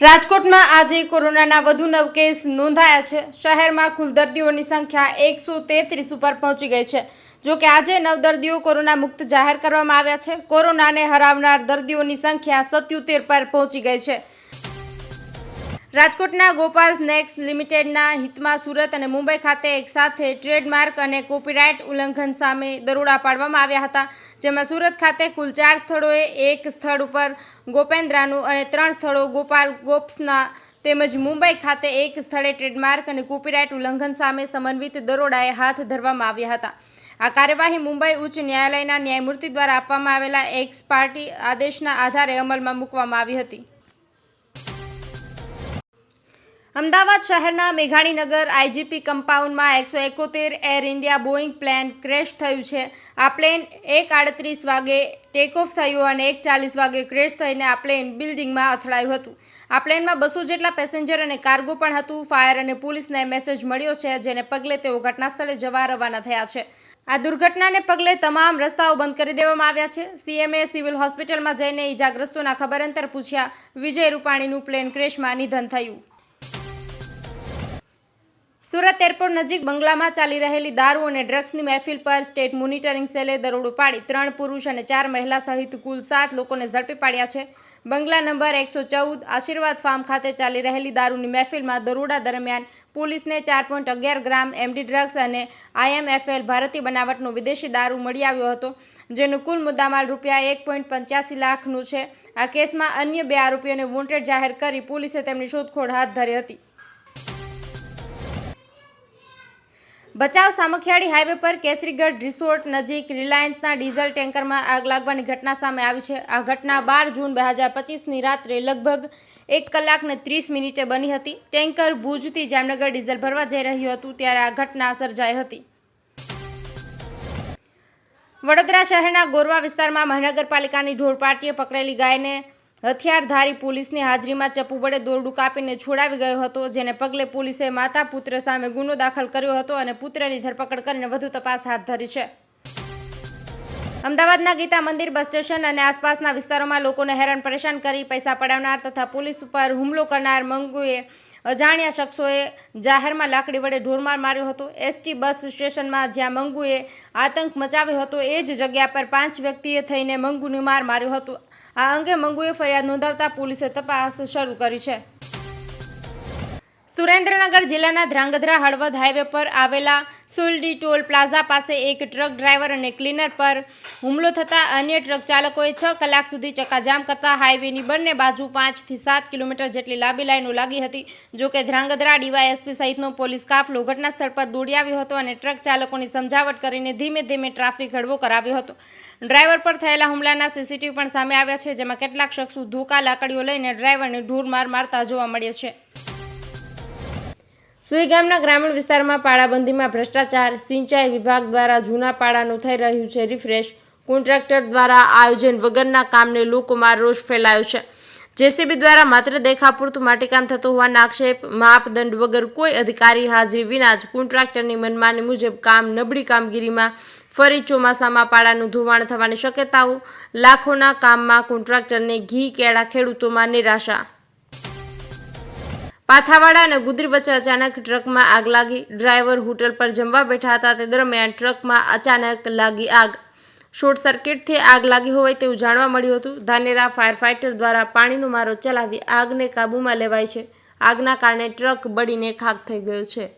રાજકોટમાં આજે કોરોનાના વધુ નવ કેસ નોંધાયા છે. શહેરમાં કુલ દર્દીઓની સંખ્યા એકસો તેત્રીસ ઉપર પહોંચી ગઈ છે. જો કે આજે નવ દર્દીઓ કોરોના મુક્ત જાહેર કરવામાં આવ્યા છે. કોરોનાને હરાવનાર દર્દીઓની સંખ્યા સત્યોતેર પર પહોંચી ગઈ છે. રાજકોટના ગોપાલ સ્નેક્સ લિમિટેડના હિતમાં સુરત અને મુંબઈ ખાતે એકસાથે ટ્રેડમાર્ક અને કોપીરાઇટ ઉલ્લંઘન સામે દરોડા પાડવામાં આવ્યા હતા, જેમાં સુરત ખાતે કુલ ચાર સ્થળોએ એક સ્થળ ઉપર ગોપેન્દ્રાનું અને ત્રણ સ્થળો ગોપાલ ગોપ્સના તેમજ મુંબઈ ખાતે એક સ્થળે ટ્રેડમાર્ક અને કોપીરાઇટ ઉલ્લંઘન સામે સમન્વિત દરોડાએ હાથ ધરવામાં આવ્યા હતા. આ કાર્યવાહી મુંબઈ ઉચ્ચ ન્યાયાલયના ન્યાયમૂર્તિ દ્વારા આપવામાં આવેલા એક્સ પાર્ટી આદેશના આધારે અમલમાં મૂકવામાં આવી હતી. અમદાવાદ શહેરના મેઘાણીનગર આઈજીપી કમ્પાઉન્ડમાં એકસો એકોતેર Air India Boeing plane crash થયું છે. આ પ્લેન એક આડત્રીસ વાગે ટેક ઓફ થયું અને એક ચાલીસ વાગે ક્રેશ થઈને આ પ્લેન બિલ્ડિંગમાં અથડાયું હતું. આ પ્લેનમાં બસો જેટલા પેસેન્જર અને કાર્ગો પણ હતું. ફાયર અને પોલીસને મેસેજ મળ્યો છે, જેને પગલે તેઓ ઘટનાસ્થળે જવા રવાના થયા છે. આ દુર્ઘટનાને પગલે તમામ રસ્તાઓ બંધ કરી દેવામાં આવ્યા છે. સીએમએ સિવિલ હોસ્પિટલમાં જઈને ઈજાગ્રસ્તોના ખબર અંતર પૂછ્યા વિજય રૂપાણીનું પ્લેન ક્રેશમાં નિધન થયું. સુરત એરપોર્ટ નજીક બંગલામાં ચાલી રહેલી દારૂ અને ડ્રગ્સની મહેફિલ પર સ્ટેટ મોનિટરિંગ સેલે દરોડો પાડી. ત્રણ પુરુષ અને ચાર મહિલા સહિત કુલ સાત લોકોને ઝડપી પાડ્યા છે. બંગલા નંબર એકસો ચૌદ આશીર્વાદ ફાર્મ ખાતે ચાલી રહેલી દારૂની મહેફિલમાં દરોડા દરમિયાન પોલીસને ચાર પોઈન્ટ અગિયાર ગ્રામ એમડી ડ્રગ્સ અને આઈએમએફએલ ભારતીય બનાવટનો વિદેશી દારૂ મળી આવ્યો હતો, જેનું કુલ મુદ્દામાલ રૂપિયા એક પોઈન્ટ પંચ્યાસી લાખનું છે. આ કેસમાં અન્ય બે આરોપીઓને વોન્ટેડ જાહેર કરી પોલીસે તેમની શોધખોળ હાથ ધરી હતી. ભચાઉ સામખિયાળી હાઈવે પર કેસરીગઢ રિસોર્ટ નજીક રિલાયન્સના ડીઝલ ટેન્કરમાં આગ લાગવાની ઘટના સામે આવી છે. આ ઘટના બાર જૂન બે હજાર પચીસની રાત્રે લગભગ એક કલાક ને ત્રીસ મિનિટે બની હતી. ટેન્કર ભુજથી જામનગર ડીઝલ ભરવા જઈ રહ્યું હતું ત્યારે આ ઘટના સર્જાઈ હતી. વડોદરા શહેરના ગોરવા વિસ્તારમાં મહાનગરપાલિકાની ઢોરપાટીએ પકડેલી ગાયને હથિયારધારી પોલીસની હાજરીમાં ચપ્પુ વડે દોરડું કાપીને છોડાવી ગયો હતો, જેને પગલે પોલીસે માતા પુત્ર સામે ગુનો દાખલ કર્યો હતો અને પુત્રની ધરપકડ કરીને વધુ તપાસ હાથ ધરી છે. અમદાવાદના ગીતા મંદિર બસ સ્ટેશન અને આસપાસના વિસ્તારોમાં લોકોને હેરાન પરેશાન કરી પૈસા પડાવનાર તથા પોલીસ ઉપર હુમલો કરનાર મંગુએ અજાણ્યા શખ્સોએ જાહેરમાં લાકડી વડે ઢોરમાર માર્યો હતો. એસટી બસ સ્ટેશનમાં જ્યાં મંગુએ આતંક મચાવ્યો હતો, એ જ જગ્યા પર પાંચ વ્યક્તિએ થઈને મંગુને માર માર્યો હતો. આ અંગે મંગુએ ફરિયાદ નોંધાવતા પોલીસે તપાસ શરૂ કરી છે. સુરેન્દ્રનગર જિલ્લાના ધ્રાંગધ્રા હળવદ હાઈવે પર આવેલા સુલડી ટોલ પ્લાઝા પાસે એક ટ્રક ડ્રાઈવર અને ક્લીનર પર હુમલો થતાં અન્ય ટ્રક ચાલકોએ છ કલાક સુધી ચક્કાજામ કરતા હાઈવેની બંને બાજુ પાંચથી સાત કિલોમીટર જેટલી લાંબી લાઈનો લાગી હતી જોકે ધ્રાંગધ્રા ડીવાયએસપી સહિતનો પોલીસ કાફલો ઘટનાસ્થળ પર દોડી આવ્યો હતો અને ટ્રક ચાલકોની સમજાવટ કરીને ધીમે ધીમે ટ્રાફિક હળવો કરાવ્યો હતો. ડ્રાઈવર પર થયેલા હુમલાના સીસીટીવી પણ સામે આવ્યા છે, જેમાં કેટલાક શખ્સો ધોકા લાકડીઓ લઈને ડ્રાઈવરને ઢૂર માર મારતા જોવા મળે છે. સુઈ ગામના ગ્રામીણ વિસ્તારમાં પાળાબંધીમાં ભ્રષ્ટાચાર, સિંચાઈ વિભાગ દ્વારા જૂના પાળાનું થઈ રહ્યું છે રિફ્રેશ. કોન્ટ્રાક્ટર દ્વારા આયોજન વગરના કામને લોકોમાં રોષ ફેલાયો છે. જેસીબી દ્વારા માત્ર દેખાપૂરતું માટીકામ થતું હોવાના આક્ષેપ, માપદંડ વગર કોઈ અધિકારી હાજરી વિના જ કોન્ટ્રાક્ટરની મનમાની મુજબ કામ નબળી કામગીરીમાં ફરી ચોમાસામાં પાળાનું ધોવાણ થવાની શક્યતાઓ, લાખોના કામમાં કોન્ટ્રાક્ટરને ઘી, કેળા ખેડૂતોમાં નિરાશા. પાથાવાડા અને ગુદરી વચ્ચે અચાનક ટ્રકમાં આગ લાગી. ડ્રાઈવર હોટલ પર જમવા બેઠા હતા. તે દરમિયાન ટ્રકમાં અચાનક લાગી આગ. શોર્ટ સર્કિટથી આગ લાગી હોય તેવું જાણવા મળ્યું હતું. ધાનેરા ફાયર ફાઇટર દ્વારા પાણીનો મારો ચલાવી આગને કાબૂમાં લેવાય છે. આગના કારણે ટ્રક બળીને ખાક થઈ ગયો છે.